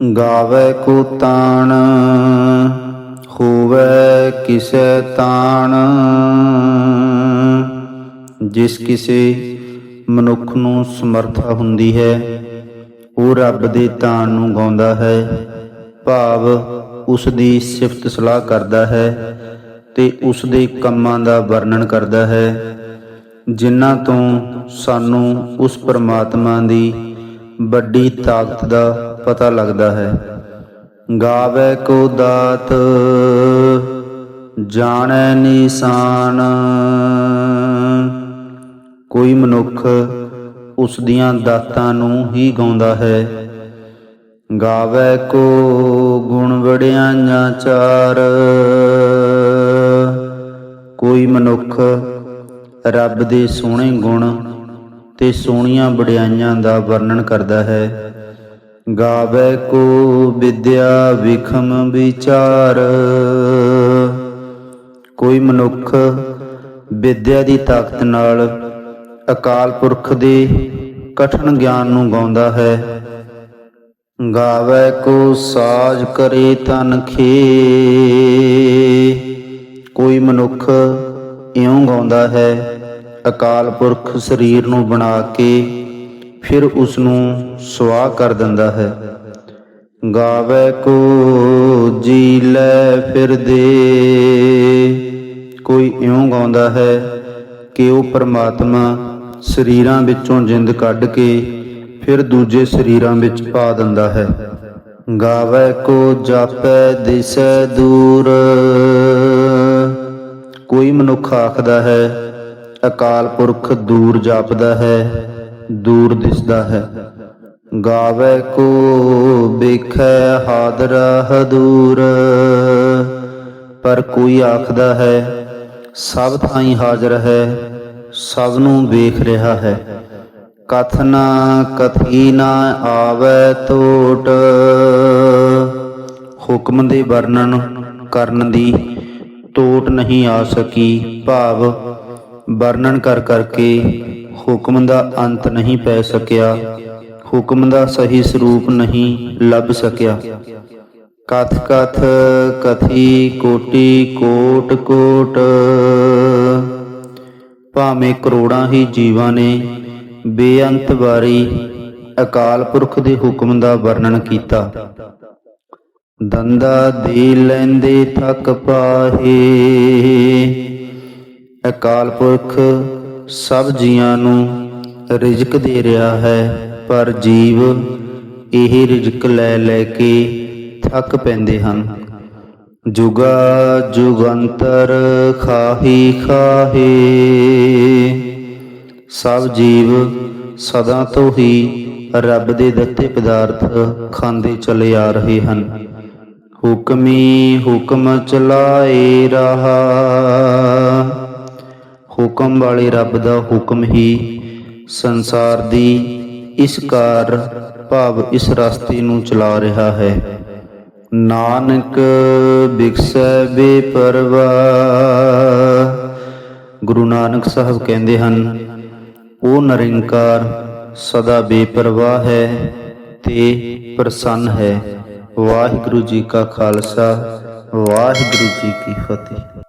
ਗਾਵੇ ਕੋ ਤਾਣ, ਹੋਵੇ ਕਿਸੈ ਤਾਣ। ਜਿਸ ਕਿਸੇ ਮਨੁੱਖ ਨੂੰ ਸਮਰਥਾ ਹੁੰਦੀ ਹੈ, ਉਹ ਰੱਬ ਦੇ ਤਾਣ ਨੂੰ ਗਾਉਂਦਾ ਹੈ। ਭਾਵ ਉਸ ਦੀ ਸਿਫਤ ਸਲਾਹ ਕਰਦਾ ਹੈ ਤੇ ਉਸ ਦੇ ਕੰਮਾਂ ਦਾ ਵਰਣਨ ਕਰਦਾ ਹੈ, ਜਿਨ੍ਹਾਂ ਤੋਂ ਸਾਨੂੰ ਉਸ ਪਰਮਾਤਮਾ ਦੀ ਵੱਡੀ ਤਾਕਤ ਦਾ ਪਤਾ ਲੱਗਦਾ ਹੈ। ਗਾਵੇ ਕੋ ਦਾਤ, ਜਾਣੈ ਨਿਸ਼ਾਨ। ਕੋਈ ਮਨੁੱਖ ਉਸ ਦੀਆਂ ਦਾਤਾਂ ਨੂੰ ਹੀ ਗਾਉਂਦਾ ਹੈ। ਗਾਵੇ ਕੋ ਗੁਣ ਵਡਿਆਈਆਂ ਚਾਰ। ਕੋਈ ਮਨੁੱਖ ਰੱਬ ਦੇ ਸੋਹਣੇ ਗੁਣ ਤੇ ਸੋਹਣੀਆਂ ਵਡਿਆਈਆਂ ਦਾ ਵਰਣਨ ਕਰਦਾ ਹੈ। ਗਾਵੇ ਕੋ ਵਿਦਿਆ ਵਿਖਮ ਵਿਚਾਰ। ਕੋਈ ਮਨੁੱਖ ਵਿਦਿਆ ਦੀ ਤਾਕਤ ਨਾਲ ਅਕਾਲ ਪੁਰਖ ਦੇ ਕਠਨ ਗਿਆਨ ਨੂੰ ਗਾਉਂਦਾ ਹੈ। ਗਾਵੇ ਕੋ ਸਾਜ ਕਰੇ ਤਨ ਖੇ ਕੋਈ ਮਨੁੱਖ ਇਉਂ ਗਾਉਂਦਾ ਹੈ, ਅਕਾਲ ਪੁਰਖ ਸਰੀਰ ਨੂੰ ਬਣਾ ਕੇ ਫਿਰ ਉਸ ਨੂੰ ਸੁਆਹ ਕਰ ਦਿੰਦਾ ਹੈ। ਗਾਵੇ ਕੋ ਜੀ ਲੈ ਫਿਰਦੇ ਕੋਈ ਇਉਂ ਗਾਉਂਦਾ ਹੈ ਕਿ ਉਹ ਪਰਮਾਤਮਾ ਸਰੀਰਾਂ ਵਿੱਚੋਂ ਜਿੰਦ ਕੱਢ ਕੇ ਫਿਰ ਦੂਜੇ ਸਰੀਰਾਂ ਵਿੱਚ ਪਾ ਦਿੰਦਾ ਹੈ। ਗਾਵੇ ਕੋ ਜਾਪੈ ਦਿਸੈ ਦੂਰ। ਕੋਈ ਮਨੁੱਖ ਆਖਦਾ ਹੈ, ਅਕਾਲ ਪੁਰਖ ਦੂਰ ਜਾਪਦਾ ਹੈ। ਦੂਰ ਦਿਸਦਾ ਹੈ। ਗਾਵੇ ਕੋ ਵੇਖੈ ਹਾਦਰਾ ਹਦੂਰ। ਪਰ ਕੋਈ ਆਖਦਾ ਹੈ, ਸਭ ਥਾਈ ਹਾਜ਼ਰ ਹੈ, ਸਭ ਨੂੰ ਵੇਖ ਰਿਹਾ ਹੈ। ਕਥਨਾ ਕਥੀ ਨਾ ਆਵੇ ਟੋਟ ਹੁਕਮ ਦੇ ਵਰਣਨ ਕਰਨ ਦੀ ਟੋਟ ਨਹੀਂ ਆ ਸਕੀ ਭਾਵ। ਵਰਣਨ ਕਰ ਕਰਕੇ ਹੁਕਮ ਦਾ ਅੰਤ ਨਹੀਂ ਪੈ ਸਕਿਆ। ਹੁਕਮ ਦਾ ਸਹੀ ਸਰੂਪ ਨਹੀਂ ਲੱਭ ਸਕਿਆ। ਕਥ ਕਥ, ਕਥੀ ਕੋਟੀ, ਕੋਟ ਕੋਟ। ਭਾਵੇਂ ਕਰੋੜਾਂ ਹੀ ਜੀਵਾਂ ਨੇ, ਬੇਅੰਤ ਵਾਰੀ ਅਕਾਲ ਪੁਰਖ ਦੇ ਹੁਕਮ ਦਾ ਵਰਣਨ ਕੀਤਾ। ਦੰਦਾ ਦੇ ਲੈਂਦੇ ਥੱਕ ਪਾਹੇ। ਅਕਾਲ ਪੁਰਖ ਸਭ ਜੀਆਂ ਨੂੰ ਰਿਜ਼ਕ ਦੇ ਰਿਹਾ ਹੈ, ਪਰ ਜੀਵ ਇਹ ਰਿਜ਼ਕ ਲੈ ਲੈ ਕੇ ਥੱਕ ਪੈਂਦੇ ਹਨ। ਜੁਗਾ ਜੁਗੰਤਰ ਖਾਹੀ ਖਾਹੇ। ਸਭ ਜੀਵ ਸਦਾ ਤੋਂ ਹੀ ਰੱਬ ਦੇ ਦਿੱਤੇ ਪਦਾਰਥ ਖਾਂਦੇ ਚਲੇ ਆ ਰਹੇ ਹਨ। ਹੁਕਮੀ ਹੁਕਮ ਚਲਾਏ ਰਹਾ। ਹੁਕਮ ਵਾਲੇ ਰੱਬ ਦਾ ਹੁਕਮ ਹੀ ਸੰਸਾਰ ਦੀ ਇਸ ਕਾਰ ਭਾਵ ਇਸ ਰਸਤੇ ਨੂੰ ਚਲਾ ਰਿਹਾ ਹੈ। ਨਾਨਕ ਬਿਕਸੈ ਬੇਪਰਵਾ। ਗੁਰੂ ਨਾਨਕ ਸਾਹਿਬ ਕਹਿੰਦੇ ਹਨ ਉਹ ਨਿਰੰਕਾਰ, ਸਦਾ ਬੇਪਰਵਾਹ ਹੈ ਤੇ ਪ੍ਰਸੰਨ ਹੈ। ਵਾਹਿਗੁਰੂ ਜੀ ਕਾ ਖਾਲਸਾ, ਵਾਹਿਗੁਰੂ ਜੀ ਕੀ ਫਤਿਹ।